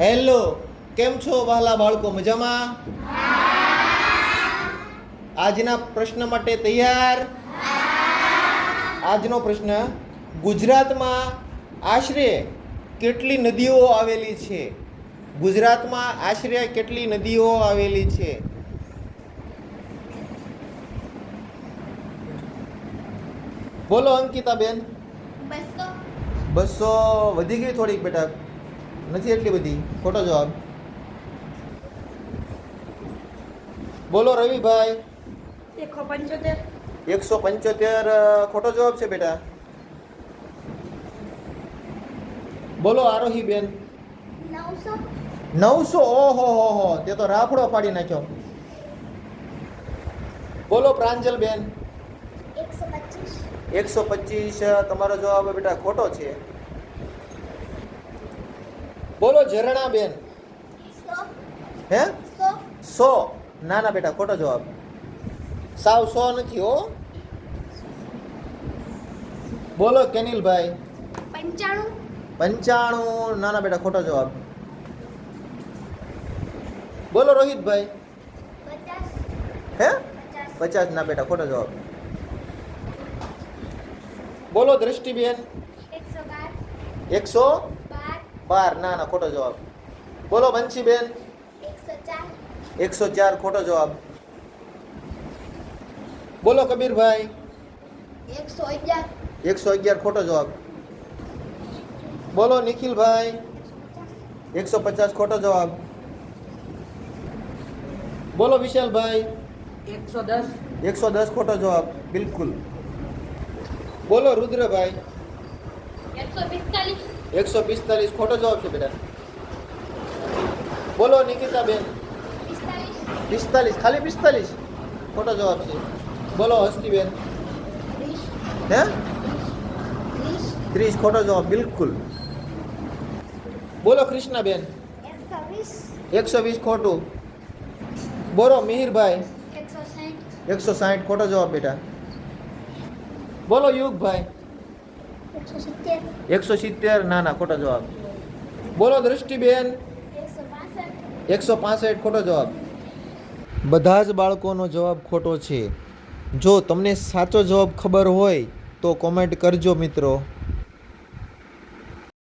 Hello કેમ છો વહાલા બાળકો? મજામાં? આજના પ્રશ્ન માટે તૈયાર? આજનો પ્રશ્ન ગુજરાતમાં આશરે કેટલી નદીઓ આવેલી છે? ગુજરાતમાં આશરે કેટલી નદીઓ આવેલી છે? બોલો અંકિતાબેન. બસો. બસો. વધી ગઈ થોડીક બેટા. નથી એટલી બધી? ખોટો જવાબ. બોલો રવિભાઈ. એકસો પંચોતેર. એકસો પંચોતેર ખોટો જવાબ છે બેટા. બોલો આરોહી બેન નવસો. નવસો? ઓહો હો હો. તે તો રાફડો ફાડી નાખ્યો. બોલો પ્રાંજલ બેન એકસો પચીસ તમારો જવાબ બેટા ખોટો છે. બોલો ઝરણા બેન હે? સો. નાના ના ના બેટા ખોટો જવાબ. સાવ સો નથી હો. બોલો કેનિલભાઈ. પંચાણું. પંચાણું. ના ના બેટા ખોટો જવાબ. બોલો રોહિતભાઈ. હે? પચાસ. પચાસ ના બેટા ખોટો જવાબ. બોલો દ્રષ્ટિબેન. એકસો બાર એકસો બાર બાર ના ના ખોટો જવાબ. બોલો બંસીબેન એકસો ચાર એકસો ચાર ખોટો જવાબ. બોલો કબીરભાઈ. એકસો અગિયાર એકસો અગિયાર ખોટો જવાબ. બોલો નિખિલભાઈ. એકસો પચાસ ખોટો જવાબ. બોલો વિશાલભાઈ. એકસો દસ. એકસો દસ ખોટો જવાબ. બિલકુલ. બોલો રુદ્રભાઈ. એકસો પિસ્તાલીસ એકસો પિસ્તાલીસ ખોટો જવાબ છે બેટા બોલો નિકિતાબેન પિસ્તાલીસ પિસ્તાલીસ ખાલી પિસ્તાલીસ ખોટો જવાબ છે બોલો હસ્તીબેન વીસ હે વીસ ત્રીસ ખોટો જવાબ બિલકુલ બોલો કૃષ્ણાબેન એકસો વીસ એકસો વીસ ખોટું બોલો મિહિરભાઈ એકસો સાઠ એકસો સાઠ ખોટો જવાબ બેટા બોલો યુગભાઈ એકસો સિત્તેર. ના ના ખોટો જવાબ. બોલો દ્રષ્ટિબેન. એકસો પાસઠ. ખોટો જવાબ. બધા જ બાળકોનો જવાબ ખોટો છે. જો તમને સાચો જવાબ ખબર હોય તો કોમેન્ટ કરજો મિત્રો.